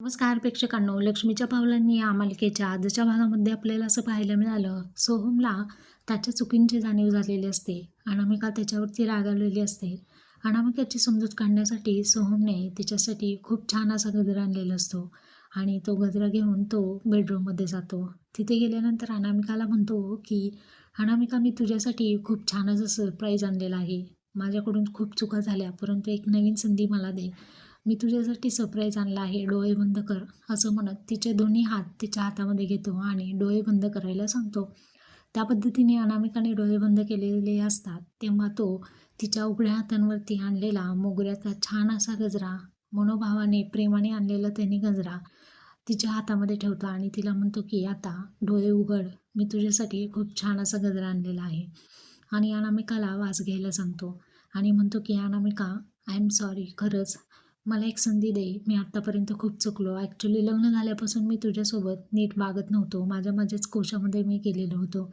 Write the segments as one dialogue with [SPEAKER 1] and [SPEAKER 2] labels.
[SPEAKER 1] नमस्कार प्रेक्षकांनो लक्ष्मीच्या पावलांनी या मालिकेच्या आजच्या भागामध्ये आपल्याला असं पाहायला मिळालं सोहमला त्याच्या चुकींची जाणीव झालेली असते अनामिका त्याच्यावरती रागावलेली असते. अनामिकाची समजूत काढण्यासाठी सोहमने तिच्यासाठी खूप छान असा गजरा आणलेला असतो आणि तो गजरा घेऊन तो बेडरूममध्ये जातो. तिथे गेल्यानंतर अनामिकाला म्हणतो की अनामिका मी तुझ्यासाठी खूप छान असं सरप्राईज आणलेलं आहे. माझ्याकडून खूप चुका झाल्या परंतु एक नवीन संधी मला दे. मी तुझ्यासाठी सरप्राईज आणला आहे. डोळे बंद कर असं म्हणत तिचे दोन्ही हात तिच्या हातामध्ये घेतो आणि डोळे बंद करायला सांगतो. त्या पद्धतीने अनामिकाने डोळे बंद केलेले असतात तेव्हा तो तिच्या उघड्या हातांवरती आणलेला मोगऱ्याचा छान असा गजरा मनोभावाने प्रेमाने आणलेला त्याने गजरा तिच्या हातामध्ये ठेवतो आणि तिला म्हणतो की आता डोळे उघड मी तुझ्यासाठी खूप छान असा गजरा आणलेला आहे. आणि अनामिकाला वास घ्यायला सांगतो आणि म्हणतो की अनामिका आय एम सॉरी खरंच मला एक संधी दे. मी आत्तापर्यंत खूप चुकलो. ॲक्च्युली लग्न झाल्यापासून मी तुझ्यासोबत नीट वागत नव्हतो. माझ्या माझ्याच कोशामध्ये मी केलेलो होतो.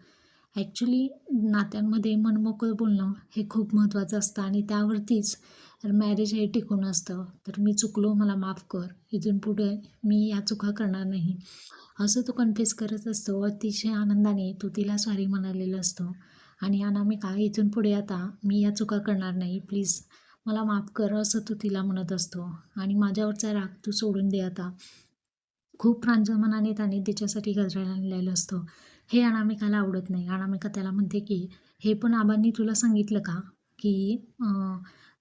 [SPEAKER 1] ॲक्च्युली नात्यांमध्ये मनमोकळं बोलणं हे खूप महत्त्वाचं असतं आणि त्यावरतीच मॅरेज हे टिकून असतं. तर मी चुकलो मला माफ कर. इथून पुढे मी या चुका करणार नाही. असं तो कन्फेस करत असतो. अतिशय आनंदाने तो तिला सॉरी म्हणालेलं असतो. आणि अनामिका इथून पुढे आता मी या चुका करणार नाही. प्लीज मला माफ कर असं तू तिला म्हणत असतो. आणि माझ्यावरचा राग तू सोडून दे आता. खूप प्रांजमनाने त्याने तिच्यासाठी गजरा आणलेलं असतो. हे अनामिकाला आवडत नाही. अनामिका त्याला म्हणते की हे पण आबांनी तुला सांगितलं का? की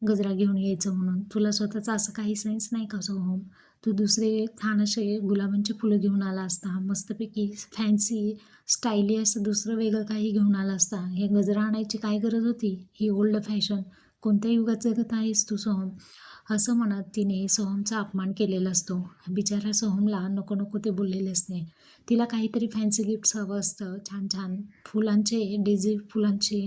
[SPEAKER 1] गजरा घेऊन यायचं म्हणून. तुला स्वतःचं असं काही सेन्स नाही का सोहम तू दुसरे छान असे गुलाबांची फुलं घेऊन आला असता. मस्तपैकी फॅन्सी स्टायली असं दुसरं वेगळं काही घेऊन आला असता. हे गजरा आणायची काय गरज होती? ही ओल्ड फॅशन कोणत्या युगात जगत आहेस तू सोहम? असं म्हणत तिने सोहमचा अपमान केलेला असतो. बिचारा सोहमला नको नको ते बोललेले असते तिला काहीतरी फॅन्सी गिफ्ट्स हवं असतं. छान छान फुलांचे डेझी फुलांचे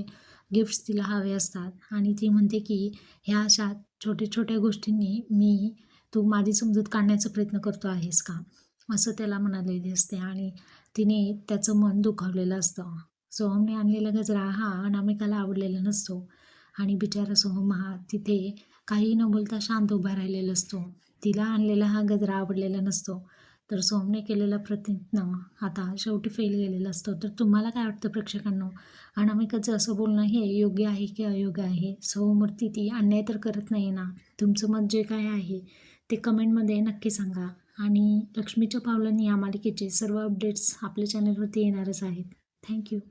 [SPEAKER 1] गिफ्ट्स तिला हवे असतात. आणि ती म्हणते की ह्या अशा छोट्या छोट्या गोष्टींनी मी तू माझी समजूत काढण्याचा प्रयत्न करतो आहेस का? असं त्याला म्हणालेली असते. आणि तिने त्याचं मन दुखावलेलं असतं. सोहमने आणलेला गजरा हा अनामिकाला आवडलेला नसतो. आणि बिचारा सोहमा हा तिथे काही न बोलता शांत उभा राहिलेला असतो. तिला आणलेला हा गजरा आवडलेला नसतो. तर सोमने केलेला प्रयत्न आता शेवटी फेल गेलेला असतो. तर तुम्हाला काय वाटतं प्रेक्षकांना? अनामिकाचं असं बोलणं हे योग्य आहे की अयोग्य आहे? सोहमूर्ती ती अन्याय तर करत नाही ना? तुमचं मत जे काय आहे ते कमेंटमध्ये नक्की सांगा. आणि लक्ष्मीच्या पावलांनी या मालिकेचे सर्व अपडेट्स आपल्या चॅनलवरती येणारच आहेत. थँक्यू